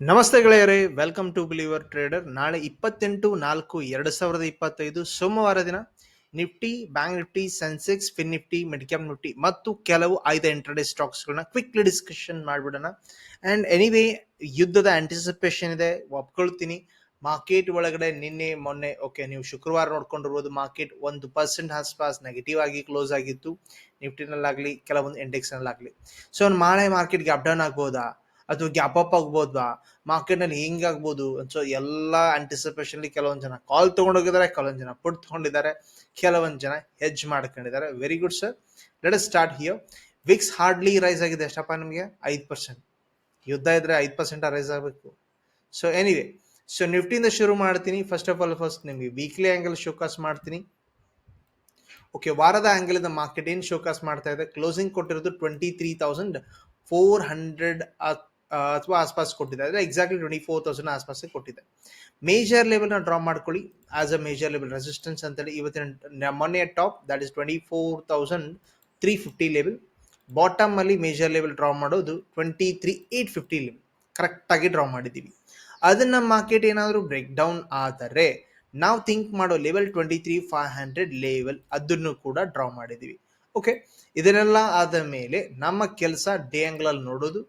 ನಮಸ್ತೆ ಗೆಳೆಯರೇ welcome to believer trader ನಾಳೆ ಇಪ್ಪತ್ತೆಂಟು ನಾಲ್ಕು ಎರಡು ಸಾವಿರದ ಇಪ್ಪತ್ತೈದು, ಸೋಮವಾರ ದಿನ Nifty bank Nifty Sensex Fin Nifty midcap Nifty ಮತ್ತು ಕೆಲವು ಐದು ಇಂಟರ್ಡೇ ಸ್ಟಾಕ್ಸ್ಗಳನ್ನ ಕ್ವಿಕ್ಲಿ ಡಿಸ್ಕಷನ್ ಮಾಡಿಬಿಡೋಣ. ಆ್ಯಂಡ್ ಎನಿವೇ ಯುದ್ಧದ ಆಂಟಿಸಿಪೇಷನ್ ಇದೆ, ಒಪ್ಕೊಳ್ತೀನಿ. ಮಾರ್ಕೆಟ್ ಒಳಗಡೆ ನಿನ್ನೆ, ಮೊನ್ನೆ ಓಕೆ ನೀವು ಶುಕ್ರವಾರ ನೋಡ್ಕೊಂಡಿರ್ಬೋದು ಮಾರ್ಕೆಟ್ ಒಂದು ಪರ್ಸೆಂಟ್ ಆಸ್ಪಾಸ್ ನೆಗೆಟಿವ್ ಆಗಿ ಕ್ಲೋಸ್ ಆಗಿತ್ತು. ನಿಫ್ಟಿನಲ್ಲಾಗಲಿ, ಕೆಲವೊಂದು ಇಂಡೆಕ್ಸ್ನಲ್ಲಾಗಲಿ ಸೊ ನಾಳೆ ಮಾರ್ಕೆಟ್ಗೆ ಅಪ್ ಡೌನ್ ಆಗ್ಬೋದಾ? ಅಥವಾ ಗ್ಯಾಪ್ ಅಪ್ ಆಗ್ಬೋದಾ ಹೆಂಗೆ ಆಗ್ಬೋದು ಸೊ ಎಲ್ಲ ಆಂಟಿಸಿಪೇಷನ್ಲಿ ಕೆಲವೊಂದು ಜನ ಕಾಲ್ ತೊಗೊಂಡೋಗಿದ್ದಾರೆ, ಕೆಲವೊಂದು ಜನ ಪುಟ್ ತಗೊಂಡಿದ್ದಾರೆ, ಕೆಲವೊಂದು ಜನ ಹೆಜ್ ಮಾಡ್ಕೊಂಡಿದ್ದಾರೆ. Very good sir let start here VIX hardly rise ಆಗಿದೆ ಎಷ್ಟಪ್ಪ ನಿಮಗೆ? ಐದು ಪರ್ಸೆಂಟ್ ಯುದ್ಧ ಇದ್ರೆ ಐದು ಪರ್ಸೆಂಟ್ ರೈಸ್ ಆಗಬೇಕು. ಸೊ ಎನಿವೆ ಸೊ ನಿಫ್ಟಿಯಿಂದ ಶುರು ಮಾಡ್ತೀನಿ. ಫಸ್ಟ್ ಆಫ್ ಆಲ್ ಫಸ್ಟ್ ನಿಮಗೆ ವೀಕ್ಲಿ ಆ್ಯಂಗಲ್ ಶೋಕಾಸ್ ಮಾಡ್ತೀನಿ. ಓಕೆ ವಾರದ ಆ್ಯಂಗಲ್ ಇಂದ ಮಾರ್ಕೆಟ್ ಏನು ಶೋಕಾಸ್ ಮಾಡ್ತಾ ಇದೆ? ಕ್ಲೋಸಿಂಗ್ ಕೊಟ್ಟಿರೋದು twenty three thousand four hundred ಅಥವಾ ಆಸ್ಪಾಸ್ ಕೊಟ್ಟಿದೆ. ಅಂದರೆ ಎಕ್ಸಾಕ್ಟ್ಲಿ ಟ್ವೆಂಟಿ ಫೋರ್ ತೌಸಂಡ್ ಆಸ್ಪಾಸ್ ಕೊಟ್ಟಿದೆ. ಮೇಜರ್ ಲೆವೆಲ್ನ ಡ್ರಾ ಮಾಡ್ಕೊಳ್ಳಿ. As a major level resistance ಅಂತೇಳಿ ಇವತ್ತಿನ ಮೊನ್ನೆ top that is twenty four thousand three fifty level bottom ಅಲ್ಲಿ ಮೇಜರ್ ಲೆವೆಲ್ ಡ್ರಾ ಮಾಡೋದು twenty three eight fifty level ಕರೆಕ್ಟಾಗಿ ಡ್ರಾ ಮಾಡಿದ್ದೀವಿ. ಅದನ್ನ ಮಾರ್ಕೆಟ್ ಏನಾದರೂ ಬ್ರೇಕ್ ಡೌನ್ ಆದರೆ, ನಾವು ಥಿಂಕ್ ಮಾಡೋ level twenty three five hundred level ಅದನ್ನು ಕೂಡ ಡ್ರಾ ಮಾಡಿದ್ದೀವಿ. ಓಕೆ ಇದನ್ನೆಲ್ಲ ಆದ ಮೇಲೆ ನಮ್ಮ ಕೆಲಸ ಡೇ ಆಂಗ್ಲಲ್ಲಿ ನೋಡೋದು.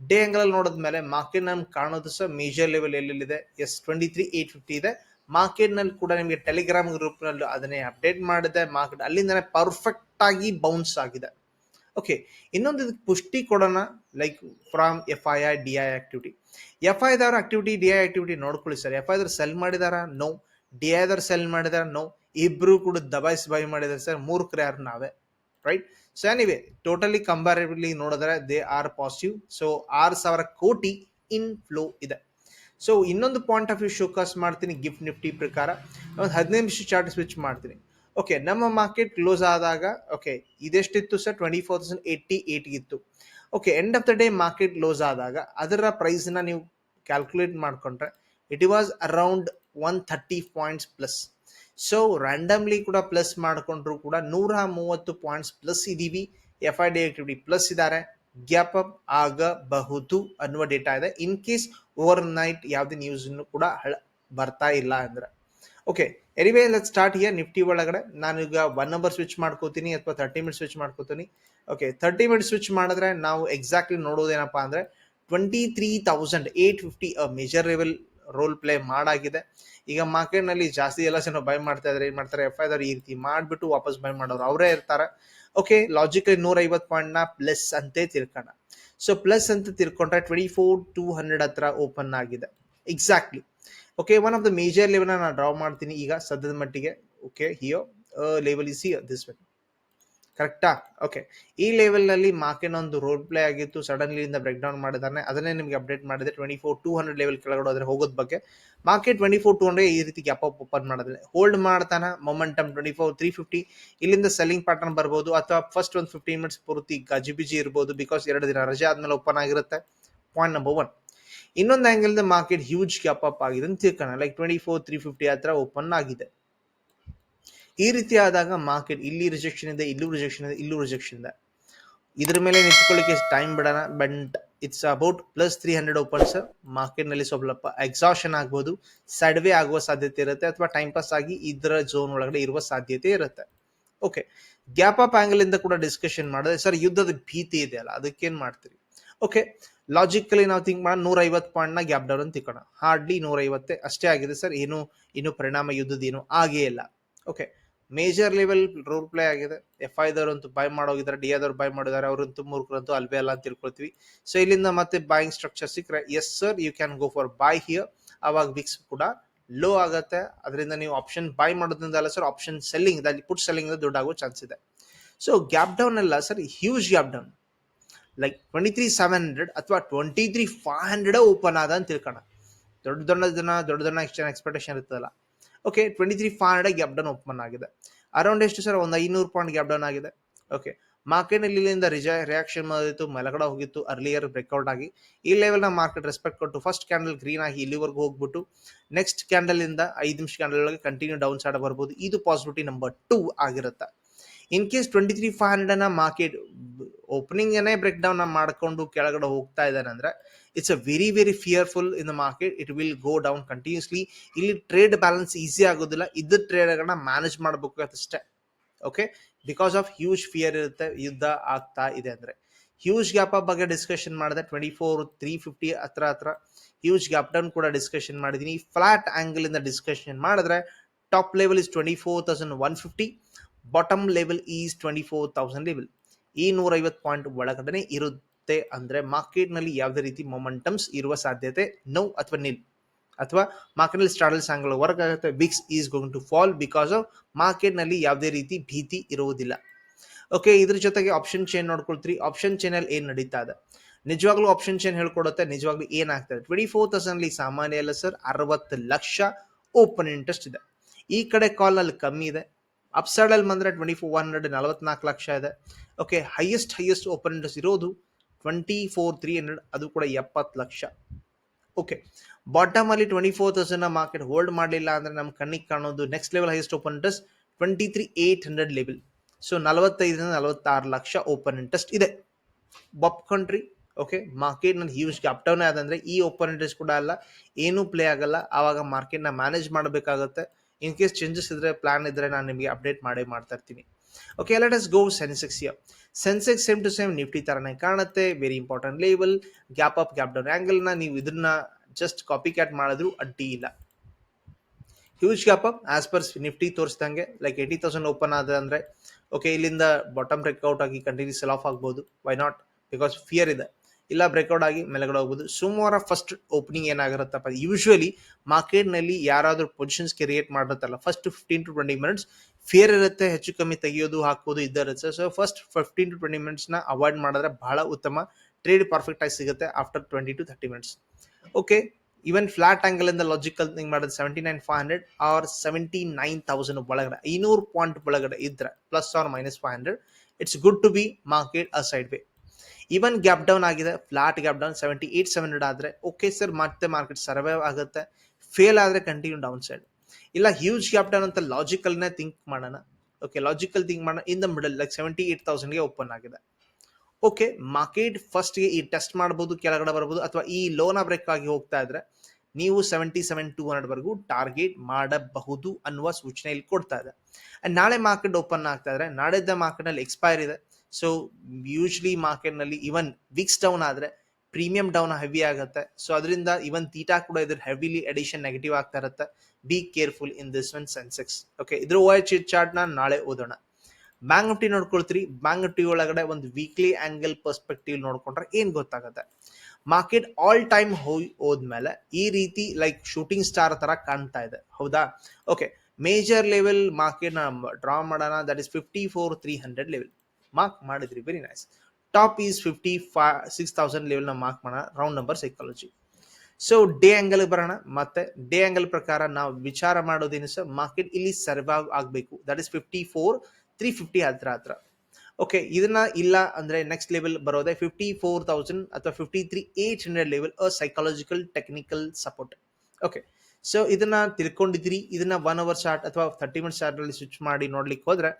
ಡೇ ಆಂಗಲಲ್ಲಿ ನೋಡಿದ್ಮೇಲೆ ಮಾರ್ಕೆಟ್ ನಮ್ಗೆ ಕಾಣೋದು ಸಹ major level ಎಲ್ಲೆಲ್ಲಿದೆ? Yes twenty three eight fifty ಇದೆ ಮಾರ್ಕೆಟ್ನಲ್ಲಿ ಕೂಡ ನಿಮಗೆ ಟೆಲಿಗ್ರಾಮ್ ಗ್ರೂಪ್ನಲ್ಲಿ ಅದನ್ನೇ ಅಪ್ಡೇಟ್ ಮಾಡಿದೆ. ಮಾರ್ಕೆಟ್ ಅಲ್ಲಿಂದನೇ ಪರ್ಫೆಕ್ಟ್ ಆಗಿ ಬೌನ್ಸ್ ಆಗಿದೆ. ಓಕೆ ಇನ್ನೊಂದು ಇದಕ್ಕೆ ಪುಷ್ಟಿ ಕೊಡೋಣ. Like from F I I D I activity F ಐದವ್ರ activity D I activity ನೋಡ್ಕೊಳ್ಳಿ ಸರ್. ಎಫ್ ಐದವ್ರು ಸೆಲ್ ಮಾಡಿದಾರ? ನೋ ಡಿ ಐದವ್ರು ಸೆಲ್ ಮಾಡಿದಾರ? ನೋ ಇಬ್ರು ಕೂಡ ದಬಾಯಿಸಿ ಬೈ ಮಾಡಿದಾರೆ ಸರ್. ಮೂರು ಯಾರು ನಾವೇ? Right so anyway totally comparably ನೋಡಿದ್ರೆ ದೇ ಆರ್ ಪಾಸಿಟಿವ್ ಸೊ ಆರು ಸಾವಿರ ಕೋಟಿ ಇನ್ ಫ್ಲೋ ಇದೆ. ಸೊ ಇನ್ನೊಂದು ಪಾಯಿಂಟ್ ಆಫ್ ವ್ಯೂ ಶೋಕಾಸ್ ಮಾಡ್ತೀನಿ ಗಿಫ್ಟ್ ನಿಫ್ಟಿ ಪ್ರಕಾರ. ಒಂದು ಹದಿನೈದು ನಿಮಿಷ ಚಾರ್ಟ್ ಸ್ವಿಚ್ ಮಾಡ್ತೀನಿ. ಓಕೆ ನಮ್ಮ ಮಾರ್ಕೆಟ್ ಕ್ಲೋಸ್ ಆದಾಗ okay ಇದೆಷ್ಟಿತ್ತು sir twenty four thousand eighty ಏಯ್ಟ್ಗಿತ್ತು okay end of the day market close ಆದಾಗ, ಅದರ ಪ್ರೈಸ್ನ ನೀವು ಕ್ಯಾಲ್ಕುಲೇಟ್ ಮಾಡಿಕೊಂಡ್ರೆ it was around one thirty points plus so randomly ಕೂಡ ಪ್ಲಸ್ ಮಾಡಿಕೊಂಡ್ರು ಕೂಡ ನೂರ ಮೂವತ್ತು ಪಾಯಿಂಟ್ಸ್ ಪ್ಲಸ್ ಇದ್ದೀವಿ. F I D activity plus ಇದ್ದಾರೆ. ಗ್ಯಾಪ್ ಅಪ್ ಆಗಬಹುದು ಅನ್ನುವ ಡೇಟಾ ಇದೆ. ಇನ್ ಕೇಸ್ ಓವರ್ ನೈಟ್ ಯಾವುದೇ ನ್ಯೂಸ್ ಕೂಡ ಬರ್ತಾ ಇಲ್ಲ ಅಂದ್ರೆ. Okay anyway let start here Nifty ಒಳಗಡೆ. ನಾನು ಈಗ ಒನ್ ನಂಬರ್ ಸ್ವಿಚ್ ಮಾಡ್ಕೋತೀನಿ ಅಥವಾ ತರ್ಟಿ ಮಿನಿಟ್ ಸ್ವಿಚ್ ಮಾಡ್ಕೋತೀನಿ. ಓಕೆ ತರ್ಟಿ ಮಿನಿಟ್ ಸ್ವಿಚ್ ಮಾಡಿದ್ರೆ ನಾವು ಎಕ್ಸಾಕ್ಟ್ಲಿ ನೋಡೋದೇನಪ್ಪ ಅಂದ್ರೆ twenty three thousand eight fifty major level role play ಮಾಡಾಗಿದೆ. ಈಗ ಮಾರ್ಕೆಟ್ನಲ್ಲಿ ಜಾಸ್ತಿ ಎಲ್ಲ ಜನ ಬೈ ಮಾಡ್ತಾ ಇದ್ದಾರೆ ಏನು ಮಾಡ್ತಾರೆ ಎಫ್ ಐ ಐದವ್ರು ಈ ರೀತಿ ಮಾಡಿಬಿಟ್ಟು ವಾಪಸ್ ಬೈ ಮಾಡೋರು ಅವರೇ ಇರ್ತಾರೆ. ಓಕೆ ಲಾಜಿಕಲಿ ನೂರ ಪಾಯಿಂಟ್ ಪಾಯಿಂಟ್ನ ಪ್ಲಸ್ ಅಂತೇ ತಿರ್ಕೋಣ ಸೊ ಪ್ಲಸ್ ಅಂತ ತಿರ್ಕೊಂಡ್ರೆ ಟ್ವೆಂಟಿ ಫೋರ್ ಟೂ ಹಂಡ್ರೆಡ್ ಹತ್ರ ಓಪನ್ ಆಗಿದೆ. Exactly okay one of the major level ನಾನು ಡ್ರಾ ಮಾಡ್ತೀನಿ ಈಗ ಸದ್ಯದ ಮಟ್ಟಿಗೆ. Okay here level is here this when ಕರೆಕ್ಟಾ? ಓಕೆ. ಈ ಲೆವೆಲ್ನಲ್ಲಿ ಮಾರ್ಕೆಟ್ ಒಂದು ರೋಲ್ ಪ್ಲೇ ಆಗಿತ್ತು, ಸಡನ್ಲಿ ಇಂದ ಬ್ರೇಕ್ ಡೌನ್ ಮಾಡಿದಾನೆ. ಅದನ್ನೇ ನಿಮಗೆ ಅಪ್ಡೇಟ್ ಮಾಡಿದೆ twenty four two hundred level ಕೆಳಗಡೆ ಹೋದ್ರೆ ಹೋಗೋದ್ ಬಗ್ಗೆ. Market twenty four two hundred ಈ ರೀತಿ ಗ್ಯಾಪ್ ಅಪ್ ಓಪನ್ ಮಾಡಿದ್ರೆ ಹೋಲ್ಡ್ ಮಾಡ್ತಾನ momentum twenty four three fifty ಇಲ್ಲಿಂದ ಸೆಲ್ಲಿಂಗ್ ಪ್ಯಾಟರ್ನ್ ಬರ್ಬೋದು, ಅಥವಾ ಫಸ್ಟ್ ಒಂದು ಫಿಫ್ಟೀನ್ ಮಿನಿಟ್ಸ್ ಪೂರ್ತಿ ಗಜಿ ಬಿಜಿ ಇರ್ಬೋದು ಬಿಕಾಸ್ ಎರಡು ದಿನ ರಜೆ ಆದ್ಮೇಲೆ ಓಪನ್ ಆಗಿರುತ್ತೆ. ಪಾಯಿಂಟ್ ನಂಬರ್ ಒನ್ ಇನ್ನೊಂದು angle market huge gap up ಆಗಿದೆ ಅಂತ ತಿಳ್ಕೋಣ like twenty four three fifty ಹತ್ರ ಓಪನ್ ಆಗಿದೆ. ಈ ರೀತಿ ಆದಾಗ ಮಾರ್ಕೆಟ್ ಇಲ್ಲಿ ರಿಜೆಕ್ಷನ್ ಇದೆ, ಇಲ್ಲೂ ರಿಜೆಕ್ಷನ್ ಇದೆ, ಇಲ್ಲೂ ರಿಜೆಕ್ಷನ್ ಇದೆ. ಇದ್ರ ಮೇಲೆ ನಿಂತ್ಕೊಳ್ಳಿಕ್ಕೆ ಟೈಮ್ ಬಿಡೋಣ but it's about plus three hundred opens ಮಾರ್ಕೆಟ್ನಲ್ಲಿ ಸ್ವಲ್ಪ ಎಕ್ಸಾಷನ್ ಆಗ್ಬೋದು. ಸಡ್ವೇ ಆಗುವ ಸಾಧ್ಯತೆ ಇರುತ್ತೆ ಅಥವಾ ಟೈಮ್ ಪಾಸ್ ಆಗಿ ಇದರ ಝೋನ್ ಒಳಗಡೆ ಇರುವ ಸಾಧ್ಯತೆ ಇರುತ್ತೆ. ಓಕೆ ಗ್ಯಾಪ್ ಅಪ್ ಆಂಗಲ್ ಇಂದ ಕೂಡ ಡಿಸ್ಕಷನ್ ಮಾಡಿದ್ರೆ ಸರ್ ಯುದ್ಧದ ಭೀತಿ ಇದೆ ಅಲ್ಲ, ಅದಕ್ಕೇನ್ ಮಾಡ್ತೀರಿ? ಓಕೆ ಲಾಜಿಕಲಿ ನಾವು ಥಿಂಕ್ ಮಾಡೋಣ ನೂರ ಐವತ್ತು ಪಾಯಿಂಟ್ನ ಗ್ಯಾಪ್ ಡೌನ್ ಅಂತ ತಿಕ್ಕೋಣ ಹಾರ್ಡ್ಲಿ ನೂರ ಐವತ್ತೇ ಅಷ್ಟೇ ಆಗಿದೆ ಸರ್ ಏನು, ಇನ್ನು ಪರಿಣಾಮ ಯುದ್ಧದ ಏನು ಆಗೇ ಇಲ್ಲ. Okay major level role play ಆಗಿದೆ. ಎಫ್ ಐದವ್ರಂತೂ ಬೈ ಮಾಡೋಗಿದ್ದಾರೆ ಡಿ ಐದವ್ರು ಬೈ ಮಾಡಿದ್ದಾರೆ, ಅವರಂತೂ ಮೂರ್ಖರಂತೂ ಅಲ್ವೇ ಅಲ್ಲ ಅಂತ ತಿಳ್ಕೊಳ್ತೀವಿ. ಸೊ ಇಲ್ಲಿಂದ ಮತ್ತೆ ಬಾಯಿಂಗ್ ಸ್ಟ್ರಕ್ಚರ್ ಸಿಕ್ಕರೆ yes sir you can go for buy here ಅವಾಗ ವಿಕ್ಸ್ ಕೂಡ ಲೋ ಆಗುತ್ತೆ. ಅದರಿಂದ ನೀವು ಆಪ್ಷನ್ ಬೈ ಮಾಡೋದ್ರಿಂದ ಅಲ್ಲ ಸರ್ ಆಪ್ಷನ್ ಸೆಲ್ಲಿಂಗ್ ಅಲ್ಲಿ ಪುಟ್ ಸೆಲ್ಲಿಂಗ್ ದುಡ್ಡು ಆಗೋ ಚಾನ್ಸ್ ಇದೆ. ಸೊ ಗ್ಯಾಪ್ ಡೌನ್ ಅಲ್ಲ sir huge gap down like twenty three seven hundred ಅಥವಾ twenty three five hundred open ಆದ ಅಂತ ತಿಳ್ಕೋಣ. ದೊಡ್ಡ ದೊಡ್ಡ ಜನ ದೊಡ್ಡ ದೊಡ್ಡ ಎಕ್ಸ್ಟೆನ್ ಎಕ್ಸ್ಪೆಕ್ಟೇಷನ್ ಇರ್ತದಲ್ಲ. Okay twenty three five hundred gap down open ಆಗಿದೆ. ಅರೌಂಡ್ ಎಷ್ಟು ಸರ್ ಒಂದು ಐನೂರು ಪಾಯಿಂಟ್ ಗ್ಯಾಪ್ ಡೌನ್ ಆಗಿದೆ. ಓಕೆ ಮಾರ್ಕೆಟ್ನಲ್ಲಿ ಇಲ್ಲಿಂದ ರಿಜ ರಿಯಾಕ್ಷನ್ ಮಾಡಿತ್ತು ಮೇಲಗಡೆ ಹೋಗಿತ್ತು ಅರ್ಲಿಯರ್ ಬ್ರೇಕ್ಔಟ್ ಆಗಿ. ಈ ಲೆವೆಲ್ನ ಮಾರ್ಕೆಟ್ ರೆಸ್ಪೆಕ್ಟ್ ಕೊಟ್ಟು ಫಸ್ಟ್ ಕ್ಯಾಂಡಲ್ ಗ್ರೀನ್ ಆಗಿ ಇಲ್ಲಿವರೆಗೂ ಹೋಗ್ಬಿಟ್ಟು ನೆಕ್ಸ್ಟ್ ಕ್ಯಾಂಡಲ್ ಇಂದ ಐದು ನಿಮಿಷ ಕ್ಯಾಂಡಲ್ ಒಳಗೆ ಕಂಟಿನ್ಯೂ ಡೌನ್ ಸೈಡ್ ಬರ್ಬೋದು. ಇದು ಪಾಸಿಬಿಲಿಟಿ ನಂಬರ್ ಟೂ ಆಗಿರುತ್ತೆ. In case twenty three five ಹಂಡ್ರೆಡ್ನ market ಓಪನಿಂಗನ್ನೇ ಬ್ರೇಕ್ ಡೌನ್ ಮಾಡ್ಕೊಂಡು ಕೆಳಗಡೆ ಹೋಗ್ತಾ ಇದ್ದಾರೆ ಅಂದ್ರೆ it's a very very fearful in the market it will go down continuously ಇಲ್ಲಿ ಟ್ರೇಡ್ ಬ್ಯಾಲೆನ್ಸ್ ಈಸಿ ಆಗೋದಿಲ್ಲ. ಇದ್ದ ಟ್ರೇಡ್ಗಳನ್ನ ಮ್ಯಾನೇಜ್ ಮಾಡಬೇಕು ಅಷ್ಟೇ. Okay because of huge fear ಇರುತ್ತೆ, ಯುದ್ಧ ಆಗ್ತಾ ಇದೆ ಅಂದ್ರೆ. ಹ್ಯೂಜ್ ಗ್ಯಾಪ್ ಅಪ್ ಬಗ್ಗೆ ಡಿಸ್ಕಷನ್ ಮಾಡಿದೆ. ಟ್ವೆಂಟಿ ಫೋರ್ ತ್ರೀ ಫಿಫ್ಟಿ ಹತ್ರ ಹತ್ರ. ಹ್ಯೂಜ್ ಗ್ಯಾಪ್ ಡೌನ್ ಕೂಡ ಡಿಸ್ಕಷನ್ ಮಾಡಿದ್ದೀನಿ ಫ್ಲಾಟ್ ಆಂಗಲ್ ಇಂದ ಡಿಸ್ಕಷನ್ ಮಾಡಿದ್ರೆ top level is twenty four thousand one fifty bottom level is twenty four thousand level ಈ ನೂರೈವತ್ತು ಪಾಯಿಂಟ್ ಒಳಗಡೆ ಇರುತ್ತೆ ಅಂದ್ರೆ ಮಾರ್ಕೆಟ್ನಲ್ಲಿ ಯಾವುದೇ ರೀತಿ ಮೊಮೆಂಟಮ್ಸ್ ಇರುವ ಸಾಧ್ಯತೆ ನೋ ಅಥವಾ ನಿಲ್ ಅಥವಾ ಮಾರ್ಕೆಟ್ನಲ್ಲಿ ಸ್ಟಾಡಲ್ಸ್ ಆಂಗಲ್ ವರ್ಕ್ ಆಗುತ್ತೆ VIX is going to fall because of ಮಾರ್ಕೆಟ್ನಲ್ಲಿ ಯಾವುದೇ ರೀತಿ ಭೀತಿ ಇರುವುದಿಲ್ಲ. ಓಕೆ ಇದ್ರ ಜೊತೆಗೆ ಆಪ್ಷನ್ ಚೇನ್ ನೋಡ್ಕೊಳ್ತೀರಿ. ಆಪ್ಷನ್ ಚೇನ್ ಅಲ್ಲಿ ಏನ್ ನಡೀತಾ ಇದೆ? ನಿಜವಾಗ್ಲೂ ಆಪ್ಷನ್ ಚೇನ್ ಹೇಳ್ಕೊಡುತ್ತೆ, ನಿಜವಾಗ್ಲೂ ಏನಾಗ್ತದೆ ಟ್ವೆಂಟಿ ಫೋರ್ ತೌಸಂಡ್ ಅಲ್ಲಿ ಸಾಮಾನ್ಯ ಅಲ್ಲ ಸರ್ ಅರವತ್ತು ಲಕ್ಷ ಓಪನ್ ಇಂಟ್ರೆಸ್ಟ್ ಇದೆ. ಈ ಕಡೆ ಕಾಲ್ ಅಲ್ಲಿ ಕಮ್ಮಿ ಇದೆ. ಅಪ್ಸೈಡ್ ಅಲ್ಲಿ ಬಂದ್ರೆ ಟ್ವೆಂಟಿ ಫೋರ್ ಒನ್ ಹಂಡ್ರೆಡ್ ನಲವತ್ನಾಲ್ಕು ಲಕ್ಷ ಇದೆ. Okay highest highest open interest ಇರೋದು ಟ್ವೆಂಟಿ ಫೋರ್ ತ್ರೀ ಹಂಡ್ರೆಡ್ ಅದು ಕೂಡ ಎಪ್ಪತ್ತು ಲಕ್ಷ. ಓಕೆ ಬಾಟಮ್ ಅಲ್ಲಿ twenty four thousand market hold ಮಾಡಲಿಲ್ಲ ಅಂದ್ರೆ ನಮ್ಮ ಕಣ್ಣಿಗೆ ಕಾಣೋದು next level highest open interest twenty three eight hundred level so ನಲವತ್ತೈದರಿಂದ ನಲವತ್ತಾರು ಲಕ್ಷ ಓಪನ್ ಇಂಟ್ರೆಸ್ಟ್ ಇದೆ. ಬಪ್ ಕಂಟ್ರಿ ಓಕೆ ಮಾರ್ಕೆಟ್ನಲ್ಲಿ ಹ್ಯೂಜ್ ಅಪ್ ಡೌನ್ ಆದಂದ್ರೆ ಈ ಓಪನ್ ಇಂಟ್ರೆಸ್ಟ್ ಕೂಡ ಅಲ್ಲ, ಏನೂ ಪ್ಲೇ ಆಗಲ್ಲ. ಆವಾಗ ಮಾರ್ಕೆಟ್ನ ಮ್ಯಾನೇಜ್ ಮಾಡಬೇಕಾಗುತ್ತೆ. ಇನ್ ಕೇಸ್ ಚೇಂಜಸ್ ಇದ್ರೆ ಪ್ಲಾನ್ ಇದ್ರೆ ನಾನು ನಿಮಗೆ ಅಪ್ಡೇಟ್ ಮಾಡೇ ಮಾಡ್ತಾ ಇರ್ತೀನಿ. Okay let us go Sensex here Sensex same to same Nifty ತರನೇ ಕಾಣುತ್ತೆ. Very important label gap up gap down ಆ್ಯಂಗಲ್ನ ನೀವು ಇದನ್ನ ಜಸ್ಟ್ ಕಾಪಿ ಕ್ಯಾಟ್ ಮಾಡಿದ್ರು ಅಡ್ಡಿ ಇಲ್ಲ. Huge gap up as per Nifty ತೋರಿಸ್ದಂಗೆ. Like eighty thousand open ಆದ ಅಂದ್ರೆ okay ಇಲ್ಲಿಂದ ಬಾಟಮ್ ಬ್ರೇಕ್ಔಟ್ ಆಗಿ ಕಂಟಿನ್ಯೂ ಸೆಲ್ ಆಫ್ ಆಗ್ಬೋದು. ವೈ ನಾಟ್ ಬಿಕಾಸ್ ಫಿಯರ್ ಇದೆ. ಇಲ್ಲ ಬ್ರೇಕ್ಔಟ್ ಆಗಿ ಮೆಲಗಡೆ ಹೋಗ್ಬೋದು. ಸೋಮವಾರ ಫಸ್ಟ್ ಓಪನಿಂಗ್ ಏನಾಗಿರುತ್ತಪ್ಪ ಯೂಶುವಲಿ ಮಾರ್ಕೆಟ್ನಲ್ಲಿ ಯಾರಾದರೂ positions create ಮಾಡಿರುತ್ತಲ್ಲ first fifteen to twenty minutes fear ಇರುತ್ತೆ, ಹೆಚ್ಚು ಕಮ್ಮಿ ತೆಗಿಯೋದು, ಹಾಕೋದು ಇದ್ದಿರುತ್ತೆ so first fifteen to twenty ಮಿನಿಟ್ಸ್ನ avoid ಮಾಡಿದ್ರೆ ಬಹಳ ಉತ್ತಮ. ಟ್ರೇಡ್ ಪರ್ಫೆಕ್ಟ್ ಆಗಿ ಸಿಗುತ್ತೆ after twenty to thirty minutes okay even flat angle ಇಂದ ಲಾಜಿಕಲ್ ಥಿಂಗ್ ಮಾಡಿದ್ರೆ seventy nine five hundred or seventy nine thousand ಒಳಗಡೆ, ಐನೂರು ಪಾಯಿಂಟ್ ಒಳಗಡೆ ಇದ್ರೆ plus or minus five hundred it's good to be market a sideways even gap down ಆಗಿದೆ flat gap down seventy eight seven hundred ಆದರೆ okay sir ಮತ್ತೆ market survive ಆಗುತ್ತೆ. Fail ಆದರೆ continue downside ಇಲ್ಲ huge gap down ಅಂತ ಲಾಜಿಕಲ್ನೇ think ಮಾಡೋಣ. Okay logical think ಮಾಡೋಣ. In the middle like seventy eight ತೌಸಂಡ್ಗೆ open ಆಗಿದೆ. ಓಕೆ ಮಾರ್ಕೆಟ್ ಫಸ್ಟ್ಗೆ ಈ ಟೆಸ್ಟ್ ಮಾಡ್ಬೋದು, ಕೆಳಗಡೆ ಬರ್ಬೋದು, ಅಥವಾ ಈ ಲೋನ ಬ್ರೇಕ್ ಆಗಿ ಹೋಗ್ತಾ ಇದ್ರೆ ನೀವು ಸೆವೆಂಟಿ ಸೆವೆನ್ ಟೂ ಹಂಡ್ರೆಡ್ ವರೆಗೂ ಟಾರ್ಗೆಟ್ ಮಾಡಬಹುದು ಅನ್ನುವ ಸೂಚನೆ ಇಲ್ಲಿ ಕೊಡ್ತಾ ಇದೆ. ನಾಳೆ ಮಾರ್ಕೆಟ್ ಓಪನ್ ಆಗ್ತಾ ಇದ್ರೆ ನಾಳೆದ ಮಾರ್ಕೆಟ್ನಲ್ಲಿ ಎಕ್ಸ್ಪೈರ್ ಇದೆ. ಸೊ ಯೂಶ್ವಲಿ ಮಾರ್ಕೆಟ್ನಲ್ಲಿ ವೀಕ್ಸ್ ವಿಕ್ಸ್ ಡೌನ್ ಆದ್ರೆ ಪ್ರೀಮಿಯಂ ಡೌನ್ ಹೆವಿ ಆಗುತ್ತೆ. ಸೊ ಅದರಿಂದ ಇವನ್ ತೀಟಾ ಕೂಡ ಇದ್ರ ಹೆವಿಲಿ ಎಡಿಷನ್ ನೆಗೆಟಿವ್ ಆಗ್ತಾ ಇರುತ್ತೆ. Be careful in this one Sensex okay ಇದ್ರ ಓ ಎಚ್ ಚಾರ್ಟ್ ನಾಳೆ ಓದೋಣ. ಬ್ಯಾಂಕ್ ನಿಫ್ಟಿ ನೋಡ್ಕೊಳ್ತೀರಿ. ಬ್ಯಾಂಕ್ ನಿಫ್ಟಿ ಒಳಗಡೆ ಒಂದು ವೀಕ್ಲಿ ಆಂಗಲ್ ಪರ್ಸ್ಪೆಕ್ಟಿವ್ ನೋಡ್ಕೊಂಡ್ರೆ ಏನ್ ಗೊತ್ತಾಗುತ್ತೆ? ಮಾರ್ಕೆಟ್ ಆಲ್ ಟೈಮ್ ಹೋಗಿ ಹೋದ್ಮೇಲೆ ಈ ರೀತಿ ಲೈಕ್ ಶೂಟಿಂಗ್ ಸ್ಟಾರ್ ತರ ಕಾಣ್ತಾ ಇದೆ. ಹೌದಾ? Okay major level market draw ಮಾಡೋಣ. That is fifty four three hundred level mark ಮಾಡಿದ್ರಿ. Very nice top is fifty five six thousand ಲೆವೆಲ್ನ mark ಮಾಡೋಣ. Round number psychology so day angle ಬರೋಣ. ಮತ್ತೆ day angle ಪ್ರಕಾರ ನಾವು ವಿಚಾರ ಮಾಡೋದೇನು ಸರ್? ಮಾರ್ಕೆಟ್ ಇಲ್ಲಿ ಸರ್ವೈವ್ ಆಗಬೇಕು. That is fifty four three fifty ಹತ್ರ ಹತ್ರ. ಓಕೆ ಇದನ್ನ ಇಲ್ಲ ಅಂದ್ರೆ ನೆಕ್ಸ್ಟ್ ಲೆವೆಲ್ ಬರೋದೇ ಫಿಫ್ಟಿ ಫೋರ್ ತೌಸಂಡ್ ಅಥವಾ fifty three eight hundred level a psychological technical support okay so ಇದನ್ನ ತಿಳ್ಕೊಂಡಿದ್ರಿ ಇದನ್ನ ಒನ್ ಅವರ್ ಚಾರ್ಟ್ ಅಥವಾ ಥರ್ಟಿ ಮಿನಿಟ್ಸ್ ಚಾರ್ಟ್ ಅಲ್ಲಿ ಸ್ವಿಚ್ ಮಾಡಿ ನೋಡ್ಲಿಕ್ಕೆ ಹೋದ್ರೆ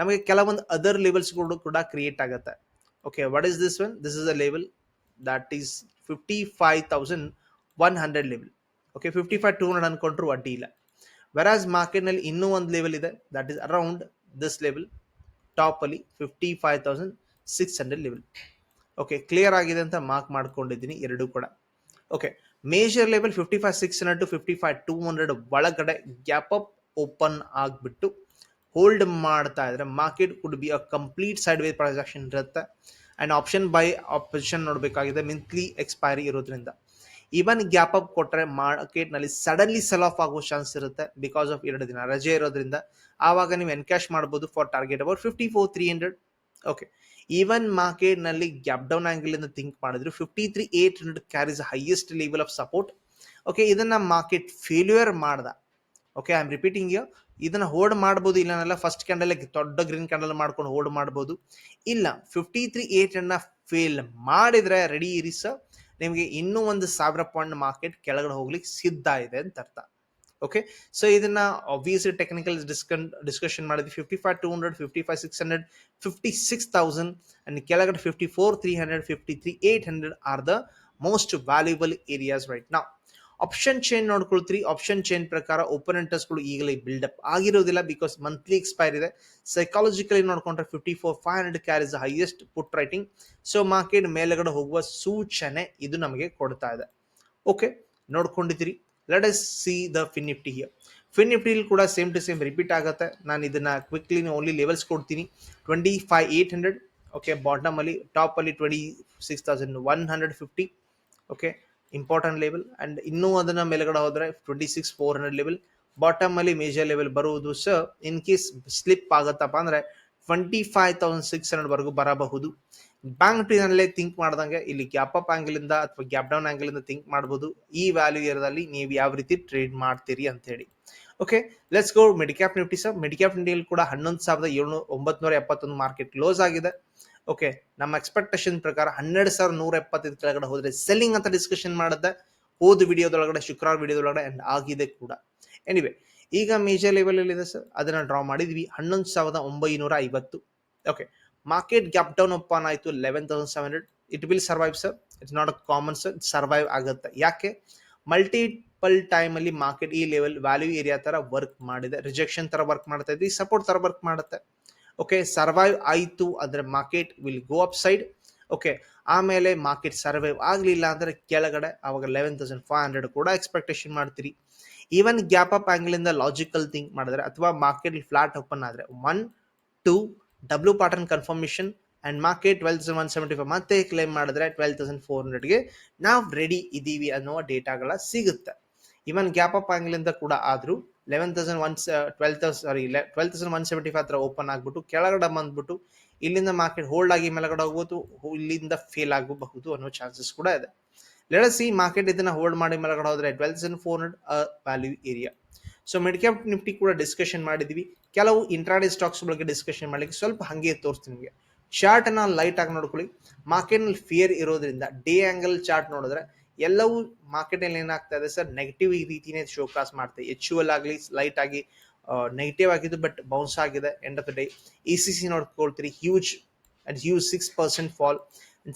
ನಮಗೆ ಕೆಲವೊಂದು ಅದರ್ ಲೆವೆಲ್ಸ್ ಕೂಡ ಕ್ರಿಯೇಟ್ ಆಗುತ್ತೆ. Is is a level that is fifty five thousand one hundred level okay fifty five two hundred ಅನ್ಕೊಂಡ್ರು ಅಡ್ಡಿ ಇಲ್ಲ ವೆರಾಸ್ ಮಾರ್ಕೆಟ್ನಲ್ಲಿ ಇನ್ನೂ ಒಂದು ಲೆವೆಲ್ ಇದೆ that is around this level ಟಾಪಲ್ಲಿ fifty five thousand six hundred level okay clear ಆಗಿದೆ ಅಂತ mark ಮಾಡ್ಕೊಂಡಿದ್ದೀನಿ ಎರಡೂ ಕೂಡ. Okay major level fifty five six hundred to fifty five two hundred ಒಳಗಡೆ ಗ್ಯಾಪ್ ಅಪ್ ಓಪನ್ ಆಗಿಬಿಟ್ಟು ಹೋಲ್ಡ್ ಮಾಡ್ತಾ ಇದ್ರೆ market could be a complete sideways transaction ಇರುತ್ತೆ. ಆ್ಯಂಡ್ ಆಪ್ಷನ್ ಬೈ ಆಪ್ಷನ್ ನೋಡಬೇಕಾಗಿದೆ ಮಿಂತ್ಲಿ ಎಕ್ಸ್ಪೈರಿ ಇರೋದ್ರಿಂದ. ಈವನ್ ಗ್ಯಾಪ್ ಅಪ್ ಕೊಟ್ಟರೆ ಮಾರ್ಕೆಟ್ನಲ್ಲಿ suddenly sell off ಆಗೋ ಚಾನ್ಸ್ ಇರುತ್ತೆ ಬಿಕಾಸ್ ಆಫ್ ಎರಡು ದಿನ ರಜೆ ಇರೋದ್ರಿಂದ. ಆವಾಗ ನೀವು ಎನ್ಕ್ಯಾಶ್ ಮಾಡ್ಬೋದು for target about fifty four three hundred okay even ಮಾರ್ಕೆಟ್ನಲ್ಲಿ ಗ್ಯಾಪ್ ಡೌನ್ ಆಂಗಲ್ ಇಂದ ಥಿಂಕ್ ಮಾಡಿದ್ರು fifty three eight hundred carries highest level of support okay ಇದನ್ನ ಮಾರ್ಕೆಟ್ ಫೇಲ್ಯೂರ್ ಮಾಡ್ದ. Okay I am repeating you ಇದನ್ನ hold ಮಾಡ್ಬೋದು ಇಲ್ಲ first candle ದೊಡ್ಡ green candle ಮಾಡ್ಕೊಂಡು ಹೋಲ್ಡ್ ಮಾಡ್ಬೋದು. ಇಲ್ಲ ಫಿಫ್ಟಿ ತ್ರೀ ಏಟ್ ಅನ್ನ ಫೇಲ್ ಮಾಡಿದ್ರೆ ರೆಡಿ ಇರಿ ಸರ್ ನಿಮಗೆ ಇನ್ನೂ ಒಂದು ಸಾವಿರ ಪಾಯಿಂಟ್ ಮಾರ್ಕೆಟ್ ಕೆಳಗಡೆ ಹೋಗ್ಲಿಕ್ಕೆ ಸಿದ್ಧ ಇದೆ ಅಂತ ಅರ್ಥ. ಓಕೆ ಸೊ ಇದನ್ನ ಆಬ್ವಿಯಸ್ಲಿ ಟೆಕ್ನಿಕಲ್ ಡಿಸ್ಕನ್ ಡಿಸ್ಕಷನ್ ಮಾಡಿದ್ವಿ. Fifty five two hundred fifty five six hundred fifty six thousand and ಕೆಳಗಡೆ fifty four three hundred fifty three eight hundred are the most valuable areas right ನಾವು option chain ನೋಡ್ಕೊಳ್ತೀರಿ option chain ಪ್ರಕಾರ ಗಳು ಈಗಲೇ build up ಆಗಿರೋದಿಲ್ಲ because monthly expire ಇದೆ. Psychologically ನೋಡ್ಕೊಂಡ್ರೆ fifty four five hundred car is highest put writing so market ಮೇಲೆಗಡೆ ಹೋಗುವ ಸೂಚನೆ ಇದು ನಮಗೆ ಕೊಡ್ತಾ ಇದೆ. Okay ನೋಡ್ಕೊಂಡಿದ್ದೀರಿ. Let's see the Fin Nifty here Fin ನಿಫ್ಟಿಲಿ ಕೂಡ ಸೇಮ್ ಟು ಸೇಮ್ ರಿಪೀಟ್ ಆಗುತ್ತೆ. ನಾನು ಇದನ್ನ ಕ್ವಿಕ್ಲಿ ಓನ್ಲಿ ಲೆವೆಲ್ಸ್ ಕೊಡ್ತೀನಿ. Twenty five eight hundred okay bottom ಅಲ್ಲಿ ಟಾಪ್ ಅಲ್ಲಿ twenty six thousand one hundred fifty okay important level and ಇನ್ನೂ ಅದನ್ನ ಮೇಲ್ಗಡೆ ಹೋದ್ರೆ twenty six four hundred level bottom ಅಲ್ಲಿ ಮೇಜರ್ ಲೆವೆಲ್ ಬರುವುದು ಸರ್ ಇನ್ ಕೇಸ್ ಸ್ಲಿಪ್ ಆಗತ್ತಪ್ಪ ಅಂದ್ರೆ twenty five thousand six hundred ವರೆಗೂ ಬರಬಹುದು. ಬ್ಯಾಂಕ್ ನಲ್ಲೇ ಥಿಂಕ್ ಮಾಡ್ದಂಗೆ ಇಲ್ಲಿ ಗ್ಯಾಪ್ ಅಪ್ ಆಂಗಲ್ ಇಂದ ಅಥವಾ ಗ್ಯಾಪ್ ಡೌನ್ ಆಂಗಲ್ ಇಂದ ಥಿಂಕ್ ಮಾಡಬಹುದು ಈ ವ್ಯಾಲ್ಯೂ ಏರಿಯಾದಲ್ಲಿ ನೀವು ಯಾವ ರೀತಿ ಟ್ರೇಡ್ ಮಾಡ್ತೀರಿ ಅಂತ ಹೇಳಿ. Okay let's go midcap Nifty sir midcap ನಿಫ್ಟಿಯಲ್ಲಿ ಕೂಡ ಹನ್ನೊಂದು ಸಾವಿರದ ಏಳ್ನೂರ ಒಂಬತ್ನೂರ ಎಪ್ಪತ್ತೊಂದು ಮಾರ್ಕೆಟ್ ಕ್ಲೋಸ್ ಆಗಿದೆ. ಓಕೆ ನಮ್ಮ ಎಕ್ಸ್ಪೆಕ್ಟೇಷನ್ ಪ್ರಕಾರ ಹನ್ನೆರಡು ಸಾವಿರ ನೂರ ಎಪ್ಪತ್ತೈದು ಕೆಳಗಡೆ ಹೋದ್ರೆ ಸೆಲ್ಲಿಂಗ್ ಅಂತ ಡಿಸ್ಕಷನ್ ಮಾಡಿದ್ದೆ. ಹೋದ ವಿಡಿಯೋದೊಳಗಡೆ, ಶುಕ್ರವಾರ ವಿಡಿಯೋದೊಳಗಡೆ ಆ್ಯಂಡ್ ಆಗಿದೆ ಕೂಡ. ಎನಿವೆ ಈಗ ಮೇಜರ್ ಲೆವೆಲ್ ಅಲ್ಲಿ ಇದೆ ಸರ್ ಅದನ್ನ ಡ್ರಾ ಮಾಡಿದ್ವಿ. ಹನ್ನೊಂದು ಸಾವಿರದ ಒಂಬೈನೂರ ಐವತ್ತು. Okay market gap down open ಆಯಿತು eleven thousand seven hundred it will survive sir it's not a common sir survive ಆಗುತ್ತೆ. ಯಾಕೆ? ಮಲ್ಟಿಪಲ್ ಟೈಮ್ ಅಲ್ಲಿ ಮಾರ್ಕೆಟ್ ಈ ಲೆವೆಲ್ ವ್ಯಾಲ್ಯೂ ಏರಿಯಾ ತರ ವರ್ಕ್ ಮಾಡಿದೆ. ರಿಜೆಕ್ಷನ್ ತರ ವರ್ಕ್ ಮಾಡ್ತಾ ಇದ್ವಿ. ಸಪೋರ್ಟ್ ತರ ವರ್ಕ್ ಮಾಡುತ್ತೆ. ಓಕೆ ಸರ್ವೈವ್ ಆಯಿತು ಅಂದರೆ market will go up side okay ಆಮೇಲೆ ಮಾರ್ಕೆಟ್ ಸರ್ವೈವ್ ಆಗಲಿಲ್ಲ ಅಂದರೆ ಕೆಳಗಡೆ ಅವಾಗ ಲೆವೆನ್ ತೌಸಂಡ್ ಫೈವ್ ಹಂಡ್ರೆಡ್ ಕೂಡ ಎಕ್ಸ್ಪೆಕ್ಟೇಷನ್ ಮಾಡ್ತೀರಿ. ಈವನ್ ಗ್ಯಾಪ್ ಅಪ್ ಆಂಗಲ್ ಇಂದ ಲಾಜಿಕಲ್ ಥಿಂಕ್ ಮಾಡಿದ್ರೆ ಅಥವಾ ಮಾರ್ಕೆಟ್ ಫ್ಲಾಟ್ ಓಪನ್ ಆದರೆ one two W pattern confirmation and market twelve thousand one seventy five ಮತ್ತೆ ಕ್ಲೈಮ್ ಮಾಡಿದ್ರೆ ಟ್ವೆಲ್ ತೌಸಂಡ್ ಫೋರ್ ಹಂಡ್ರೆಡ್ಗೆ ನಾವು ರೆಡಿ ಇದ್ದೀವಿ ಅನ್ನುವ ಡೇಟಾಗಳ ಸಿಗುತ್ತೆ. ಇವನ್ ಗ್ಯಾಪ್ ಅಪ್ ಆಂಗ್ಲಿಂದ ಕೂಡ ಆದ್ರೂ eleven thousand one twelve thousand sorry twelve thousand one seventy five open ಆಗ್ಬಿಟ್ಟು, ಕೆಳಗಡೆ ಬಂದ್ಬಿಟ್ಟು, ಇಲ್ಲಿಂದ ಮಾರ್ಕೆಟ್ ಹೋಲ್ಡ್ ಆಗಿ ಮೇಲಗಡೆ ಹೋಗ್ಬೋದು ಇಲ್ಲಿಂದ ಫೇಲ್ ಆಗಬಹುದು ಅನ್ನೋ ಚಾನ್ಸಸ್ ಕೂಡ ಇದೆ. ಸಿ ಮಾರ್ಕೆಟ್ ಇದನ್ನ ಹೋಲ್ಡ್ ಮಾಡಿ ಮೇಲಗಡೆ ಹೋದ್ರೆ twelve thousand four hundred value area so mid cap Nifty ಕೂಡ ಡಿಸ್ಕಷನ್ ಮಾಡಿದ್ವಿ. ಕೆಲವು ಇಂಟ್ರಾಡೇ ಸ್ಟಾಕ್ಸ್ ಬಗ್ಗೆ ಡಿಸ್ಕಷನ್ ಮಾಡ್ಲಿಕ್ಕೆ ಸ್ವಲ್ಪ ಹಂಗೆ ತೋರಿಸ್ತೀನಿ ನಿಮಗೆ. ಚಾರ್ಟ್ ಅನ್ನ ಲೈಟ್ ಆಗಿ ನೋಡ್ಕೊಳ್ಳಿ. ಮಾರ್ಕೆಟ್ನಲ್ಲಿ ಫಿಯರ್ ಇರೋದ್ರಿಂದ ಡೇ ಆಂಗಲ್ ಚಾರ್ಟ್ ನೋಡಿದ್ರೆ ಎಲ್ಲವೂ ಮಾರ್ಕೆಟ್ನಲ್ಲಿ ಏನಾಗ್ತಾ ಇದೆ ಸರ್? ನೆಗೆಟಿವ್ ಈ ರೀತಿನೇ ಶೋಕಾಸ್ ಮಾಡ್ತದೆ ಎಚ್ ಆಗಲಿ ಲೈಟ್ ಆಗಿ ನೆಗೆಟಿವ್ ಆಗಿದ್ದು ಬಟ್ ಬೌನ್ಸ್ ಆಗಿದೆ end of the day E C C ನೋಡ್ಕೊಳ್ತೀರಿ huge and huge six percent fall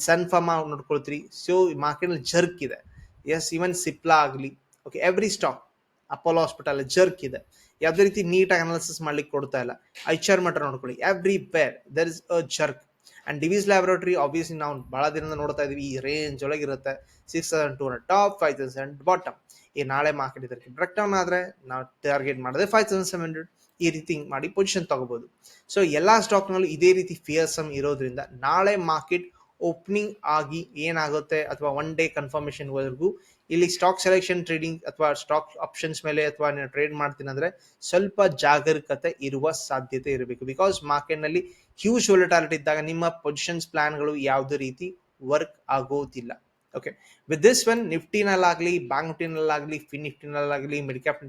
Sun Pharma ನೋಡ್ಕೊಳ್ತೀರಿ so ಮಾರ್ಕೆಟ್ನಲ್ಲಿ ಜರ್ಕ್ ಇದೆ. ಎಸ್ ಇವನ್ ಸಿಪ್ಲಾ ಆಗಲಿ okay every stock Apollo Hospital jerk ಇದೆ. ಯಾವುದೇ ರೀತಿ ನೀಟಾಗಿ ಅನಾಲಿಸಿಸ್ ಮಾಡ್ಲಿಕ್ಕೆ ಕೊಡ್ತಾ ಇಲ್ಲ. ಐಚರ್ ಮಟ್ರ ನೋಡ್ಕೊಳ್ಳಿ every bar there is a jerk and Divi's laboratory obviously ನಾವು ಭಾಳ ದಿನದಿಂದ ನೋಡ್ತಾ ಇದೀವಿ. ಈ range ಒಳಗಿರುತ್ತೆ. Six thousand two hundred top five thousand bottom ಈ ನಾಳೆ ಮಾರ್ಕೆಟ್ ಇದಕ್ಕೆ ಡೌನ್ ಆದರೆ ನಾವು ಟಾರ್ಗೆಟ್ ಮಾಡಿದ್ರೆ ಫೈವ್ ತೌಸಂಡ್ ಸೆವೆನ್ ಹಂಡ್ರೆಡ್ ಈ ರೀತಿ ಮಾಡಿ ಪೊಸಿಷನ್ ತಗೋಬಹುದು ಸೊ ಎಲ್ಲ ಸ್ಟಾಕ್ನಲ್ಲೂ ಇದೇ ರೀತಿ ಫಿಯರ್ಸಮ್ ಇರೋದ್ರಿಂದ ನಾಳೆ ಮಾರ್ಕೆಟ್ ಓಪನಿಂಗ್ ಆಗಿ ಏನಾಗುತ್ತೆ? ಅಥವಾ ಒನ್ ಡೇ ಕನ್ಫರ್ಮೇಶನ್ ವರೆಗೂ ಇಲ್ಲಿ ಸ್ಟಾಕ್ ಸೆಲೆಕ್ಷನ್ ಟ್ರೇಡಿಂಗ್ ಅಥವಾ ಸ್ಟಾಕ್ ಆಪ್ಷನ್ಸ್ ಮೇಲೆ ಅಥವಾ ನೀವು ಟ್ರೇಡ್ ಮಾಡ್ತೀನಿ ಅಂದ್ರೆ ಸ್ವಲ್ಪ ಜಾಗರೂಕತೆ ಇರುವ ಸಾಧ್ಯತೆ ಇರಬೇಕು. ಬಿಕಾಸ್ ಮಾರ್ಕೆಟ್ನಲ್ಲಿ ಹ್ಯೂಜ್ ವೊಲಟಾಲಿಟಿ ಇದ್ದಾಗ ನಿಮ್ಮ ಪೊಸಿಷನ್ಸ್ ಪ್ಲಾನ್ಗಳು ಯಾವುದೇ ರೀತಿ ವರ್ಕ್ ಆಗೋದಿಲ್ಲ. ಓಕೆ ವಿತ್ ದಿಸ್ ಒನ್ ನಿಫ್ಟಿನಲ್ಲಾಗಲಿ ಬ್ಯಾಂಕ್ ನಿಫ್ಟಿನಲ್ಲಾಗಲಿ ಫಿನ್ ನಿಫ್ಟಿನಲ್ಲಾಗಲಿ ಮಿಡ್ ಕ್ಯಾಪ್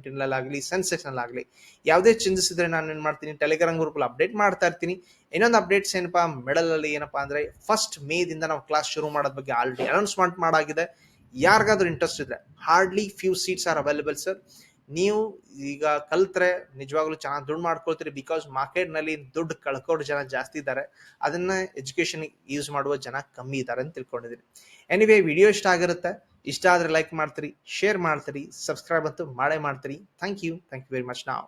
ಸೆನ್ಸೆಕ್ಸ್ ನಲ್ಲಾಗಲಿ, ಯಾವುದೇ ಚೇಂಜಸ್ ಇದ್ರೆ ನಾನು ಏನು ಮಾಡ್ತೀನಿ? ಟೆಲಿಗ್ರಾಮ್ ಗ್ರೂಪ್ ಅಪ್ಡೇಟ್ ಮಾಡ್ತಾ ಇರ್ತೀನಿ. ಇನ್ನೊಂದು ಅಪ್ಡೇಟ್ಸ್ ಏನಪ್ಪಾ? ಮೆಡಲ್ ಅಲ್ಲಿ ಏನಪ್ಪಾ ಅಂದ್ರೆ ಫಸ್ಟ್ ಮೇದಿಂದ ನಾವು ಕ್ಲಾಸ್ ಶುರು ಮಾಡೋದ್ ಬಗ್ಗೆ ಆಲ್ರೆಡಿ ಅನೌನ್ಸ್ಮೆಂಟ್ ಮಾಡಾಗಿದೆ. ಯಾರಿಗಾದ್ರೂ ಇಂಟ್ರೆಸ್ಟ್ ಇದ್ರೆ hardly few seats are available sir ನೀವು ಈಗ ಕಲ್ತ್ರೆ ನಿಜವಾಗ್ಲೂ ಚೆನ್ನಾಗಿ ದುಡ್ಡು ಮಾಡ್ಕೊಳ್ತೀರಿ ಬಿಕಾಸ್ ಮಾರ್ಕೆಟ್ನಲ್ಲಿ ದುಡ್ಡು ಕಳ್ಕೊಂಡು ಜನ ಜಾಸ್ತಿ ಇದ್ದಾರೆ. ಅದನ್ನ ಎಜುಕೇಶನ್ ಯೂಸ್ ಮಾಡುವ ಜನ ಕಮ್ಮಿ ಇದ್ದಾರೆ ಅಂತ ತಿಳ್ಕೊಂಡಿದ್ದೀನಿ ಎನಿವೇ ವಿಡಿಯೋ ಇಷ್ಟ ಆಗಿರುತ್ತೆ. ಇಷ್ಟ ಆದ್ರೆ ಲೈಕ್ ಮಾಡ್ತೀರಿ ಶೇರ್ ಮಾಡ್ತೀರಿ ಸಬ್ಸ್ಕ್ರೈಬ್ ಅಂತೂ ಮಾಡೇ ಮಾಡ್ತೀರಿ. Thank you thank you very much ನಾವು